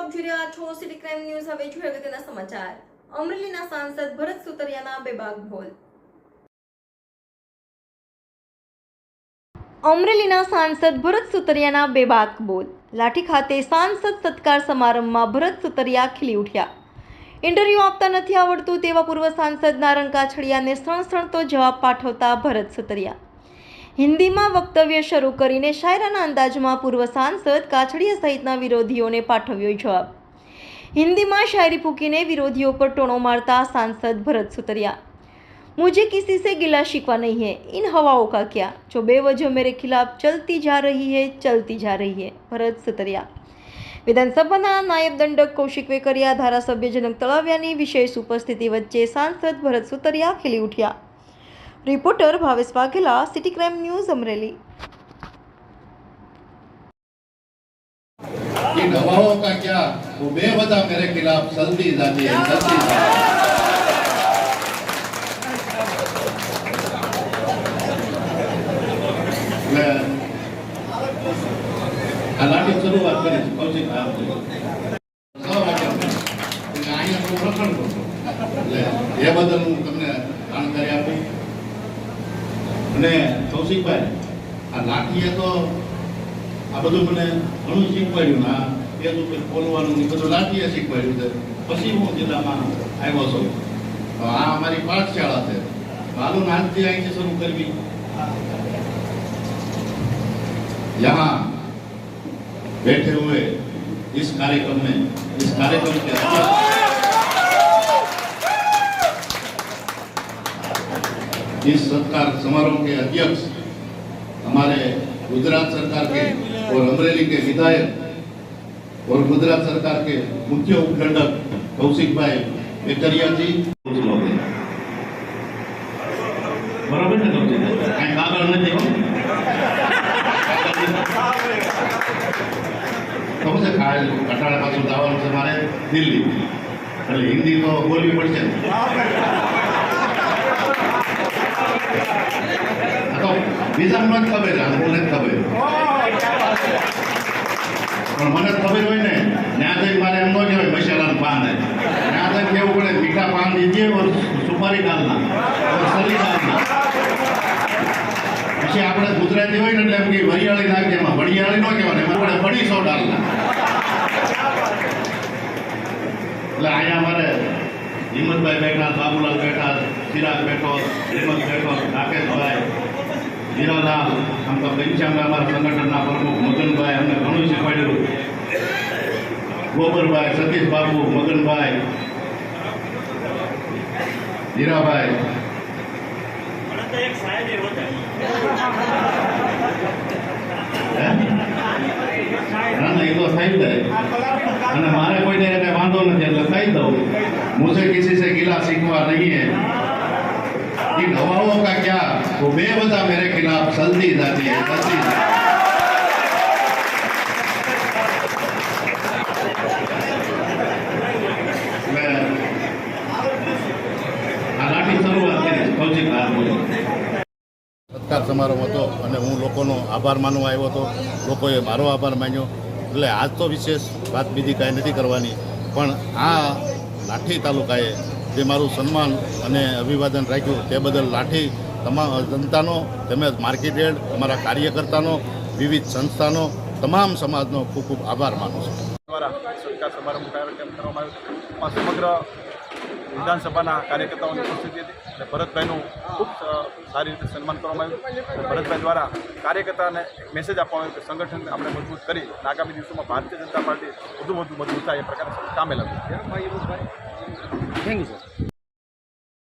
આપ જોઈ રહ્યા છો સિટી ક્રાઇમ ન્યૂઝ, હવે જોઈએ અગત્યના સમાચાર. અમરેલીના સાંસદ ભરત સુતરિયાના બેબાક બોલ. અમરેલીના સાંસદ ભરત સુતરિયાના બેબાક બોલ. લાઠી ખાતે સાંસદ સત્કાર સમારંભમાં ભરત સુતરિયા ખીલી ઉઠ્યા. ઇન્ટરવ્યૂ આપતા નથી આવડતું તેવા પૂર્વ સાંસદ નારણ કાછડિયાને સણસણતો જવાબ પાઠવતા ભરત સુતરિયા. હિન્દીમાં વક્તવ્ય શરૂ કરીને શાયરાના અંદાજમાં પૂર્વ સાંસદ કાછડિયા સહિતના વિરોધીઓને પાઠવ્યો જવાબ હિન્દીમાં શાયરી ફૂંકીને વિરોધીઓ પર ટોણો મારતા સાંસદ ભરત સુતરિયા मुझे किसी से गिला शिकवा नहीं है इन हवाओं का क्या जो बेवजह मेरे खिलाफ चलती जा रही है चलती जा रही है ભરત સુતરિયા વિધાનસભાના નાયબ દંડક કૌશિક વેકરિયા ધારાસભ્ય જનક તળાવિયાની વિશેષ ઉપસ્થિતિ વચ્ચે સાંસદ ભરત સુતરિયા ખીલી ઉઠ્યા reporter Bhavesh Vaghela city crime news Amreli इन हवाओं का क्या वो बेवजह मेरे खिलाफ चलती जाती है चलती जाती है मैं હાલાકી શરૂઆત કરી છે કૌશિક આપ છ વાગ્યા એટલે અહીંયા હું રખણ કરું એટલે એ બદલ હું તમને જાણકારી આપું અને કૌશિકભાઈ આ લાઠીએ તો આ બધું મને ઘણું શીખવાડ્યું ને આ પેજ ઉપર બોલવાનું ને બધું લાઠીએ શીખવાડ્યું છે પછી હું જિલ્લામાં આવ્યો છું તો આ અમારી પાઠશાળા છે માલુમ આજથી અહીંથી શરૂ કરવી यहाँ बैठे हुए इस कार्यक्रम में इस कार्यक्रम के इस सत्कार समारोह के अध्यक्ष हमारे गुजरात सरकार के और अमरेली के विधायक और गुजरात सरकार के मुख्य उपखंडक कौशिक भाई वेकरिया जी બરાબર ને કૌશિક કાંઈ કાગળ નથી હો. તો પછી ખાય કટાળા પાછું જવાનું છે મારે દિલ્હી એટલે હિન્દી તો બોલવી પડશે ને જ ખબર મને ખબર પણ મને ખબર હોય ને ત્યાં જઈને મારે એમ ન કહેવાય, મસાલાનું પાન ત્યાં જઈને કેવું પડે, મીઠા પાન ઓર સુપારી ઓર સરી ડાલના પછી આપણે ગુજરાતી હોય ને એટલે એમ કે વરિયાળી નાખજે એમાં વરિયાળી ન કહેવાય, એમાં આપણે બડી સો ડાલના એટલે અહીંયા અમારે હિંમતભાઈ બેઠા, બાબુલાલ બેઠા సిరాజ్ పెట్రోల్ హిమ్మత్ పెట్రోల్ રાકેશભાઈ ભાઈ હીરાલાલ આમ તો ઘનશ્યામભાઈ અમારા સંગઠનના પ્રમુખ મગનભાઈ અમને ઘણું શીખવાડ્યું. ગોબરભાઈ સતીશ બાબુ મગનભાઈ હીરાભાઈ. ના એ તો થઈ જાય. અને મારે કોઈને એને વાંધો નથી, એટલે થઈ દઉં. મુસે કિસી સે ગિલા શીખવા નહીં इन हवाओं का क्या वो बेवजह मेरे खिलाफ चलती जाती है चलती जाती है मैं આ લાઠી શરૂઆત કરી છે કૌશિક આ બોલી સત્કાર સમારોહ હતો અને હું લોકોનો આભાર માનવા આવ્યો હતો લોકોએ મારો આભાર માન્યો એટલે આજ તો વિશેષ વાત બીજી કાંઈ નથી કરવાની પણ આ લાઠી તાલુકાએ જે મારું સન્માન અને અભિવાદન રાખ્યું તે બદલ લાઠી તમામ જનતાનો તેમજ માર્કેટેડ, અમારા કાર્યકર્તાનો, વિવિધ સંસ્થાનો, તમામ સમાજનો ખૂબ ખૂબ આભાર માનું છું. દ્વારા સત્કાર સમારંભ કાર્યક્રમ કરવામાં આવ્યો સમગ્ર વિધાનસભાના કાર્યકર્તાઓની ઉપસ્થિતિ હતી અને ભરતભાઈનું ખૂબ સારી રીતે સન્માન કરવામાં આવ્યું. ભરતભાઈ દ્વારા કાર્યકર્તાને મેસેજ આપવામાં આવ્યો કે સંગઠનને આપણે મજબૂત કરી આગામી દિવસોમાં ભારતીય જનતા પાર્ટી વધુ વધુ મજબૂત થાય એ પ્રકારે કામે લાગ્યું थैंक